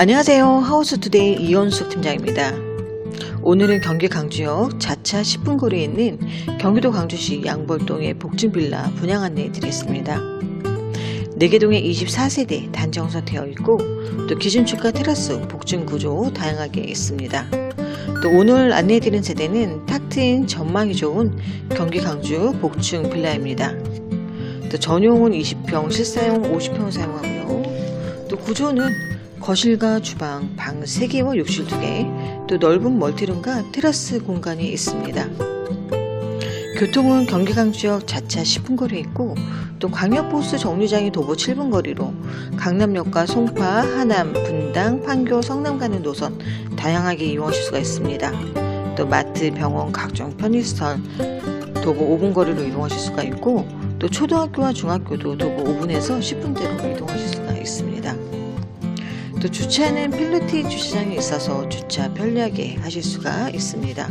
안녕하세요. 하우스투데이 이현숙 팀장입니다. 오늘은 경기 강주역 자차 10분 거리에 있는 경기도 강주시 양벌동의 복층빌라 분양 안내해 드리겠습니다. 4개 동에 24세대 단정서 되어 있고 또 기준축과 테라스 복층 구조 다양하게 있습니다. 또 오늘 안내해 드린 세대는 탁 트인 전망이 좋은 경기 강주 복층 빌라입니다. 또 전용은 20평, 실사용 50평 사용하고요. 또 구조는 거실과 주방, 방 3개와 욕실 2개, 또 넓은 멀티룸과 테라스 공간이 있습니다. 교통은 경기 강주역 자차 10분 거리에 있고 또 광역버스 정류장이 도보 7분 거리로 강남역과 송파, 하남, 분당, 판교, 성남 가는 노선 다양하게 이용하실 수가 있습니다. 또 마트, 병원, 각종 편의시설 도보 5분 거리로 이동하실 수가 있고 또 초등학교와 중학교도 도보 5분에서 10분대로 이동하실 수가 있습니다. 또 주차는 필로티 주차장이 있어서 주차 편리하게 하실 수가 있습니다.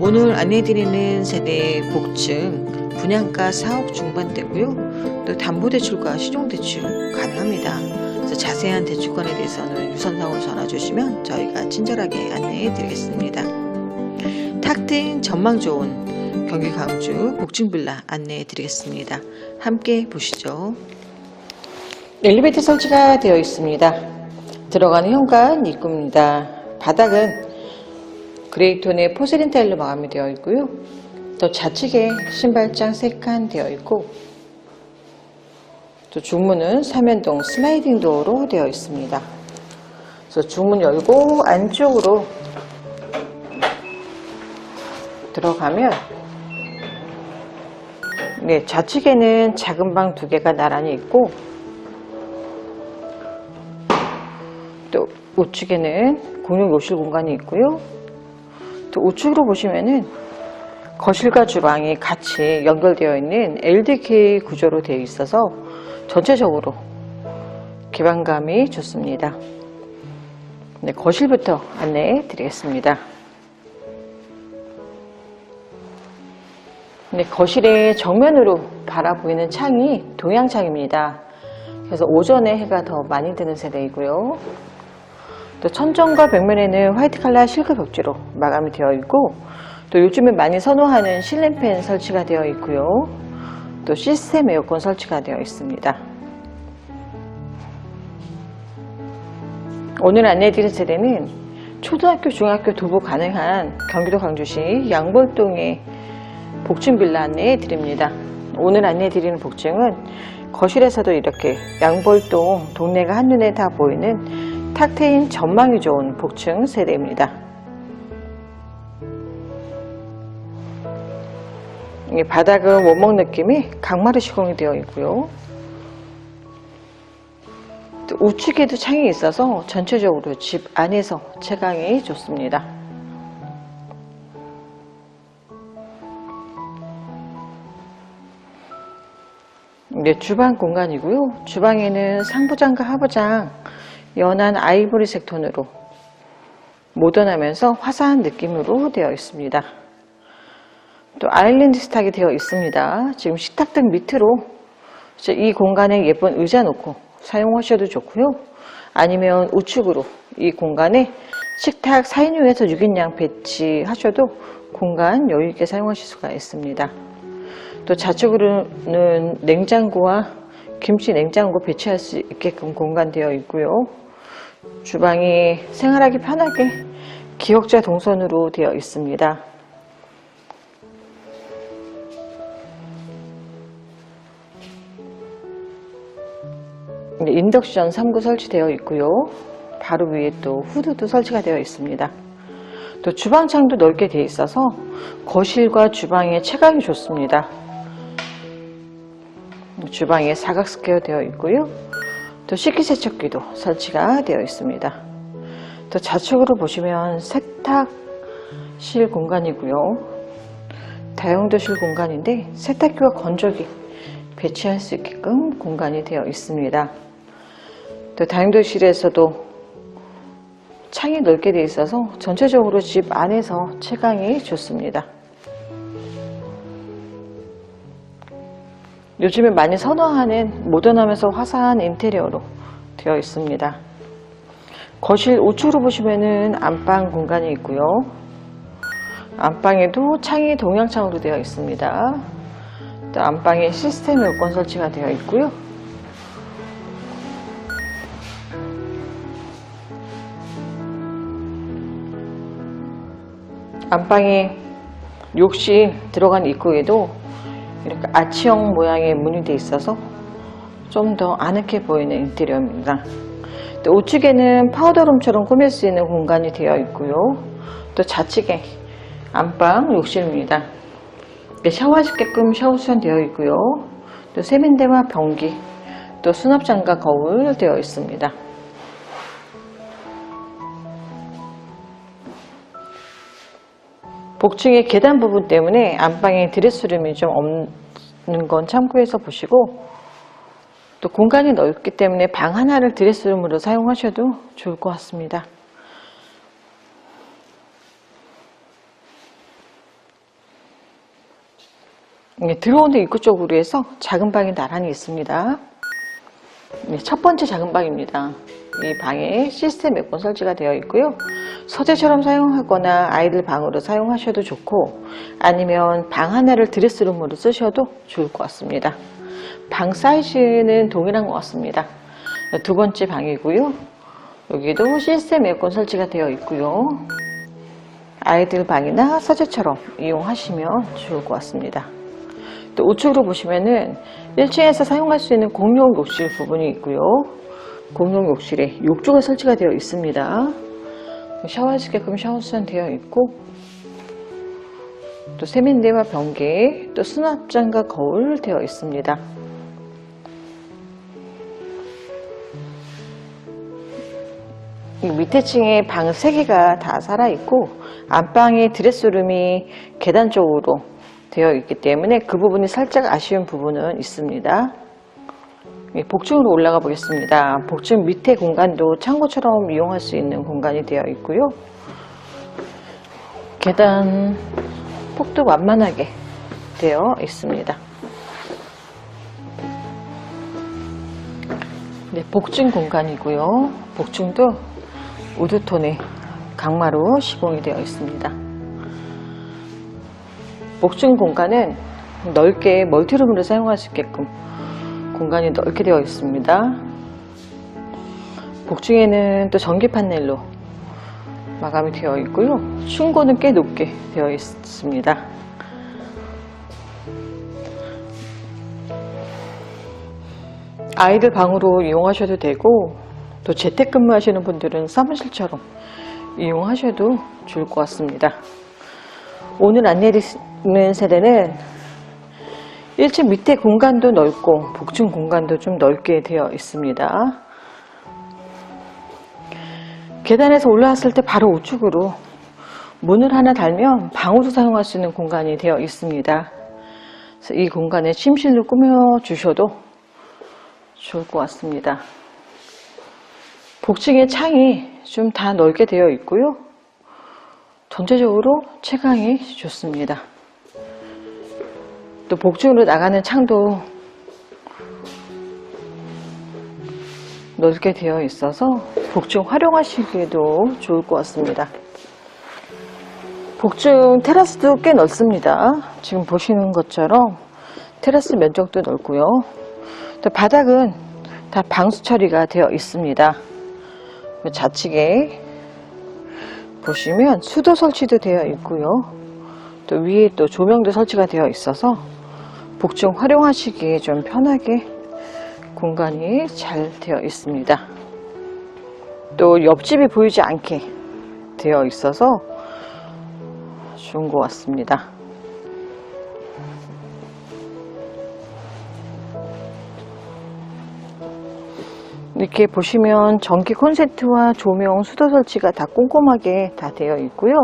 오늘 안내해드리는 세대 복층 분양가 4억 중반대고요. 또 담보대출과 신용대출 가능합니다. 그래서 자세한 대출권에 대해서는 유선상으로 전화 주시면 저희가 친절하게 안내해 드리겠습니다. 탁 트인 전망 좋은 경기 강주 복층빌라 안내해 드리겠습니다. 함께 보시죠. 엘리베이터 설치가 되어 있습니다. 들어가는 현관 입구입니다. 바닥은 그레이톤의 포세린 타일로 마감이 되어 있고요. 또 좌측에 신발장 3칸 되어 있고 또 중문은 삼연동 슬라이딩 도어로 되어 있습니다. 그래서 중문 열고 안쪽으로 들어가면 네, 좌측에는 작은 방 두 개가 나란히 있고 또 우측에는 공용 욕실 공간이 있고요. 또 우측으로 보시면은 거실과 주방이 같이 연결되어 있는 LDK 구조로 되어 있어서 전체적으로 개방감이 좋습니다. 네, 거실부터 안내해 드리겠습니다. 네, 거실의 정면으로 바라보이는 창이 동양창입니다. 그래서 오전에 해가 더 많이 드는 세대이고요. 또 천정과 벽면에는 화이트 칼라 실크 벽지로 마감이 되어 있고 또 요즘에 많이 선호하는 실린팬 설치가 되어 있고요. 또 시스템 에어컨 설치가 되어 있습니다. 오늘 안내해드릴 세대는 초등학교, 중학교 도보 가능한 경기도 강주시 양볼동의 복층 빌라 안내해 드립니다. 오늘 안내해 드리는 복층은 거실에서도 이렇게 양볼동 동네가 한눈에 다 보이는 탁 트인 전망이 좋은 복층 세대입니다. 이 바닥은 원목 느낌이 강마루 시공이 되어 있고요. 또 우측에도 창이 있어서 전체적으로 집 안에서 채광이 좋습니다. 네, 주방 공간이고요. 주방에는 상부장과 하부장 연한 아이보리색 톤으로 모던하면서 화사한 느낌으로 되어 있습니다. 또 아일랜드 스탁이 되어 있습니다. 지금 식탁등 밑으로 이 공간에 예쁜 의자 놓고 사용하셔도 좋고요. 아니면 우측으로 이 공간에 식탁 4인용에서 6인양 배치하셔도 공간 여유있게 사용하실 수가 있습니다. 또 좌측으로는 냉장고와 김치 냉장고 배치할 수 있게끔 공간되어 있고요. 주방이 생활하기 편하게 기역자 동선으로 되어 있습니다. 네, 인덕션 3구 설치되어 있고요. 바로 위에 또 후드도 설치가 되어 있습니다. 또 주방창도 넓게 되어 있어서 거실과 주방의 체감이 좋습니다. 주방에 사각 스퀘어 되어 있고요. 또 식기세척기도 설치가 되어 있습니다. 또 좌측으로 보시면 세탁실 공간이고요. 다용도실 공간인데 세탁기와 건조기 배치할 수 있게끔 공간이 되어 있습니다. 또 다용도실에서도 창이 넓게 되어 있어서 전체적으로 집 안에서 채광이 좋습니다. 요즘에 많이 선호하는 모던하면서 화사한 인테리어로 되어 있습니다. 거실 우측으로 보시면은 안방 공간이 있고요. 안방에도 창이 동양창으로 되어 있습니다. 또 안방에 시스템 에어컨 설치가 되어 있고요. 안방에 욕실 들어간 입구에도 이렇게 아치형 모양의 되어 있어서 좀 더 아늑해 보이는 인테리어입니다. 또 우측에는 파우더룸처럼 꾸밀 수 있는 공간이 되어 있고요. 또 좌측에 안방 욕실입니다. 샤워하시게끔 샤워 수전 되어 있고요. 또 세면대와 변기, 또 수납장과 거울 되어 있습니다. 복층의 계단 부분 때문에 안방에 드레스룸이 좀 없는 건 참고해서 보시고 또 공간이 넓기 때문에 방 하나를 드레스룸으로 사용하셔도 좋을 것 같습니다. 네, 들어오는 입구 쪽으로 해서 작은 방이 나란히 있습니다. 네, 첫 번째 작은 방입니다. 이 방에 시스템 에어컨 설치가 되어 있고요. 서재처럼 사용하거나 아이들 방으로 사용하셔도 좋고 아니면 방 하나를 드레스룸으로 쓰셔도 좋을 것 같습니다. 방 사이즈는 동일한 것 같습니다. 두 번째 방이고요. 여기도 시스템 에어컨 설치가 되어 있고요. 아이들 방이나 서재처럼 이용하시면 좋을 것 같습니다. 또 우측으로 보시면은 1층에서 사용할 수 있는 공용 욕실 부분이 있고요. 공용 욕실에 욕조가 설치가 되어 있습니다. 샤워하시게끔 샤워수전 되어 있고 또 세면대와 변기, 또 수납장과 거울 되어 있습니다. 이 밑에 층에 방 3개가 다 살아있고 안방에 드레스룸이 계단 쪽으로 되어 있기 때문에 그 부분이 살짝 아쉬운 부분은 있습니다. 예, 복층으로 올라가 보겠습니다. 복층 밑에 공간도 창고처럼 이용할 수 있는 공간이 되어 있고요. 계단 폭도 완만하게 되어 있습니다. 네, 복층 공간이고요. 복층도 우드톤의 강마로 시공이 되어 있습니다. 복층 공간은 넓게 멀티룸으로 사용할 수 있게끔 공간이 넓게 되어 있습니다. 복층에는 또 전기 판넬로 마감이 되어 있고요. 층고는 꽤 높게 되어 있습니다. 아이들 방으로 이용하셔도 되고 또 재택근무 하시는 분들은 사무실처럼 이용하셔도 좋을 것 같습니다. 오늘 안내드리는 세대는 1층 밑에 공간도 넓고 복층 공간도 좀 넓게 되어 있습니다. 계단에서 올라왔을 때 바로 우측으로 문을 하나 달면 방으로 사용할 수 있는 공간이 되어 있습니다. 이 공간에 침실로 꾸며 주셔도 좋을 것 같습니다. 복층의 창이 좀 다 넓게 되어 있고요. 전체적으로 채광이 좋습니다. 또 복층으로 나가는 창도 넓게 되어 있어서 복층 활용하시기에도 좋을 것 같습니다. 복층 테라스도 꽤 넓습니다. 지금 보시는 것처럼 테라스 면적도 넓고요. 또 바닥은 다 방수 처리가 되어 있습니다. 좌측에 보시면 수도 설치도 되어 있고요. 또 위에 또 조명도 설치가 되어 있어서 복층 활용하시기에 좀 편하게 공간이 잘 되어 있습니다. 또 옆집이 보이지 않게 되어 있어서 좋은 것 같습니다. 이렇게 보시면 전기 콘센트와 조명, 수도 설치가 다 꼼꼼하게 다 되어 있고요.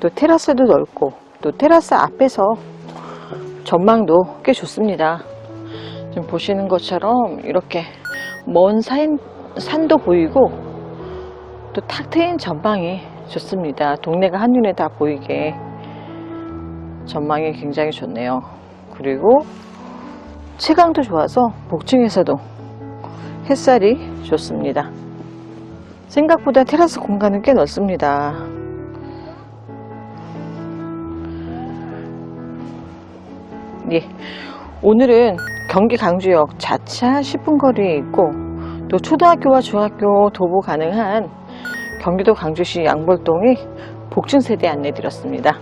또 테라스도 넓고 또 테라스 앞에서 전망도 꽤 좋습니다. 지금 보시는 것처럼 이렇게 먼 산, 산도 보이고 또 탁 트인 전망이 좋습니다. 동네가 한눈에 다 보이게 전망이 굉장히 좋네요. 그리고 채광도 좋아서 복층에서도 햇살이 좋습니다. 생각보다 테라스 공간은 꽤 넓습니다. 예, 오늘은 경기 강주역 자차 10분 거리에 있고 또 초등학교와 중학교 도보 가능한 경기도 강주시 양볼동의 복층 세대 안내 드렸습니다.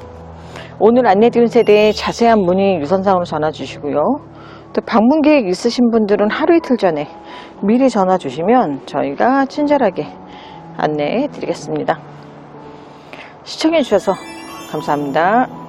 오늘 안내 드린 세대에 자세한 문의 유선상으로 전화 주시고요. 또 방문 계획 있으신 분들은 하루 이틀 전에 미리 전화 주시면 저희가 친절하게 안내해 드리겠습니다. 시청해 주셔서 감사합니다.